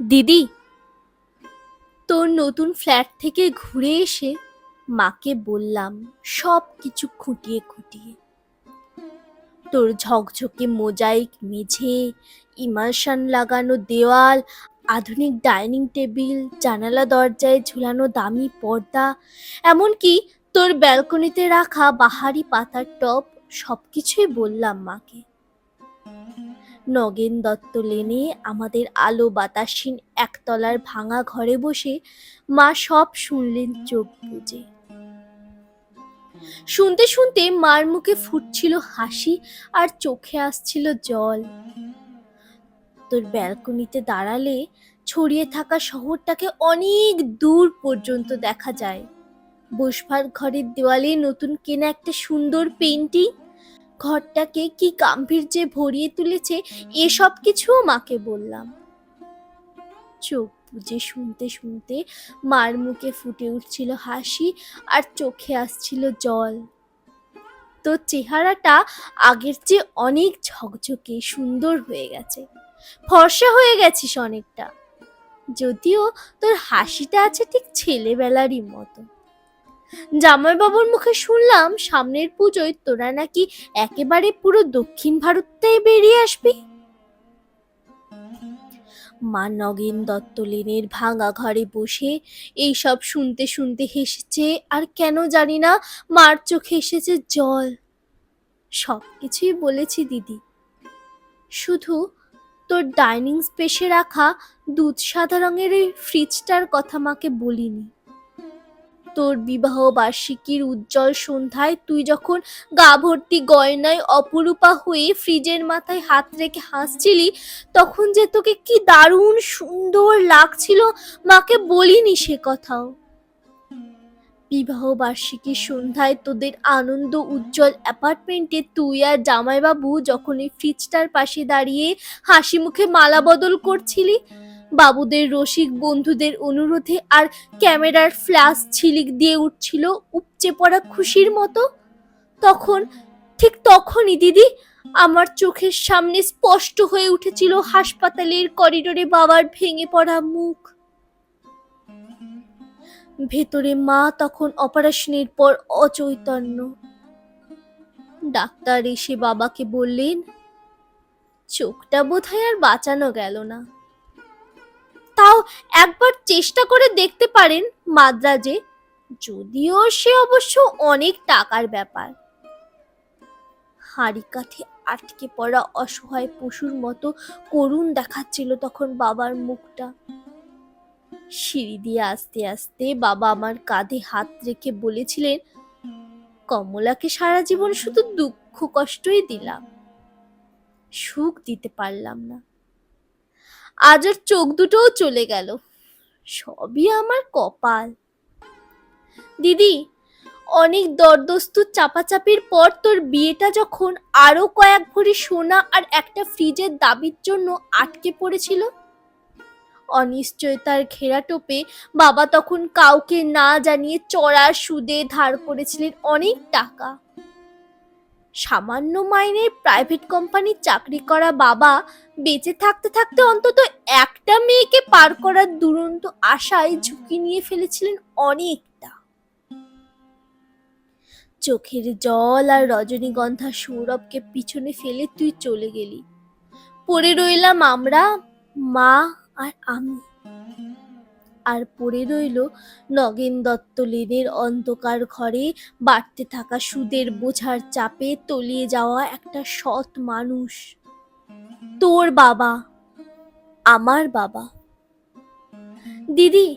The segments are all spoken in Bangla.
দিদি, তোর নতুন ফ্ল্যাট থেকে ঘুরে এসে মাকে বললাম সব কিছু খুঁটিয়ে খুঁটিয়ে। তোর ঝকঝকে মোজাইক, মেঝে ইমালশান লাগানো দেওয়াল, আধুনিক ডাইনিং টেবিল, জানালা দরজায় ঝুলানো দামি পর্দা, এমনকি তোর ব্যালকনিতে রাখা বাহারি পাতার টব সবকিছুই বললাম মাকে। নগেন দত্ত লেনে আমাদের আলো বাতাসহীন একতলার ভাঙা ঘরে বসে মা সব শুনলেন চোখ বুজে। শুনতে শুনতে মার মুখে ফুটছিল হাসি আর চোখে আসছিল জল। তোর ব্যালকনিতে দাঁড়ালে ছড়িয়ে থাকা শহরটাকে অনেক দূর পর্যন্ত দেখা যায়। বসবার ঘরের দেওয়ালে নতুন কেনা একটা সুন্দর পেন্টিং ঘরটাকে কি গাম্ভীর্যে ভরিয়ে তুলেছে, এসব কিছুও মাকে বললাম। চোখ বুঝে শুনতে শুনতে মার মুখে ফুটে উঠছিল হাসি আর চোখে আসছিল জল। তোর চেহারাটা আগের চেয়ে অনেক ঝকঝকে সুন্দর হয়ে গেছে। ফর্সা হয়ে গেছিস অনেকটা। যদিও তোর হাসিটা আছে ঠিক ছেলেবেলারই মতো। জামাইবাবুর মুখে শুনলাম সামনের পুজোয় তোরা নাকি একেবারে পুরো দক্ষিণ ভারতটাই বেরিয়ে আসবি? মা নগেন দত্ত লেনের ভাঙা ঘরে বসে এই সব শুনতে শুনতে হেসেছে আর কেন জানি না মার চোখে এসেছে জল। সব কিছুই বলেছি দিদি। শুধু তোর ডাইনিং স্পেসে রাখা দুধ সাদা রঙের ওই ফ্রিজটার কথা মাকে বলিনি। তোর বিবাহ বার্ষিকীর উজ্জ্বল সন্ধ্যায় তুই যখন গা ভর্তি গয়নায় অপরূপা হয়ে ফ্রিজের মাথায় হাত রেখে হাসছিলি, তখন যে তোকে কি দারুণ সুন্দর লাগছিল, মাকে বলিনি সে কথাও। বিবাহ বার্ষিকীর সন্ধ্যায় তোদের আনন্দ উজ্জ্বল অ্যাপার্টমেন্টে তুই আর জামাইবাবু যখন এই ফ্রিজটার পাশে দাঁড়িয়ে হাসি মুখে মালা বদল করছিলি বাবুদের রসিক বন্ধুদের অনুরোধে আর ক্যামেরার ফ্ল্যাশ ছিলিক দিয়ে উঠছিল উপচে পড়া খুশির মতো। তখন, ঠিক তখনই দিদি, আমার চোখের সামনে স্পষ্ট হয়ে উঠেছিল হাসপাতালের করিডোরে বাবার ভেঙে পড়া মুখ। ভেতরে মা তখন অপারেশনের পর অচৈতন্য। ডাক্তার এসে বাবাকে বললেন, চোখটা বোধহয় আর বাঁচানো গেল না। তাও একবার চেষ্টা করে দেখতে পারেন মাদ্রাজে। যদিও সে অবশ্য অনেক টাকার ব্যাপার। হাড়ি কাঠে আটকে পড়া অসহায় পশুর মতো করুণ দেখাচ্ছিল তখন বাবার মুখটা। সিঁড়ি দিয়ে আস্তে আস্তে বাবা আমার কাঁধে হাত রেখে বলেছিলেন, কমলাকে সারা জীবন শুধু দুঃখ কষ্টই দিলাম। সুখ দিতে পারলাম না। আজ আর চোখ দুটোও চলে গেল। সবই আমার কপাল। দিদি, অনেক দরদস্তুর চাপাচাপির পর তোর বিয়েটা যখন আরও কয়েক ভরি সোনা আর একটা ফ্রিজের দাবির জন্য আটকে পড়েছিল? অনিশ্চয়তার ঘেরা টোপে বাবা তখন কাউকে না জানিয়ে চড়া সুদে ধার করেছিলেন অনেক টাকা। সামান্য মাইনের প্রাইভেট কোম্পানির চাকরি করা বাবা বেঁচে থাকতে থাকতে অন্তত একটা মেয়েকে পার করার দুরন্ত আশায় ঝুঁকি নিয়ে ফেলেছিলেন অনেকটা। চোখের জল আর রজনীগন্ধা সৌরভকে পিছনে ফেলে তুই চলে গেলি। পড়ে রইলাম আমরা, মা আর আমি। আর পড়ে রইল নগেন দত্ত লেনের অন্ধকার ঘরে। বাড়তে থাকা সুদের বোঝার চাপে তলিয়ে যাওয়া একটা সৎ মানুষ। তোর বাবা। আমার বাবা। দিদি,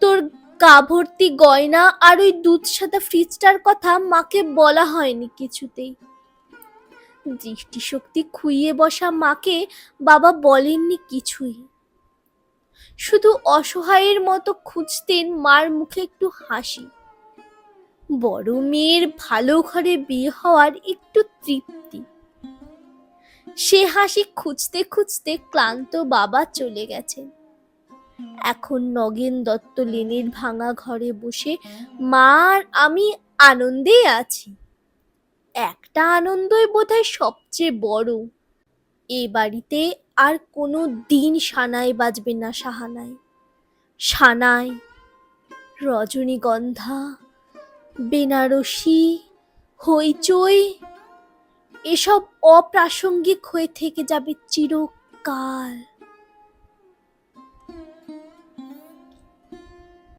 তোর গা ভর্তি গয়না আর ওই দুধ সাদা ফ্রিজটার কথা মাকে বলা হয়নি কিছুতেই। দৃষ্টিশক্তি খুইয়ে বসা মাকে বাবা বলেননি কিছুই। শুধু অসহায়ের মতো খুঁজতেন মার মুখে একটু হাসি। বড় মেয়ের ভালো ঘরে বিয়ে হওয়ার একটু তৃপ্তি। সে হাসি খুঁজতে খুঁজতে ক্লান্ত বাবা চলে গেছেন। এখন নগেন দত্ত লেনের ভাঙা ঘরে বসে মা আর আমি আনন্দে আছি। একটা আনন্দই বোধহয় সবচেয়ে বড়। এ বাড়িতে আর কোনো দিন সানাই বাজবে না সাহানায় সানাই, রজনীগন্ধা, বেনারসি, হইচই, এসব অপ্রাসঙ্গিক হয়ে থেকে যাবে চিরকাল।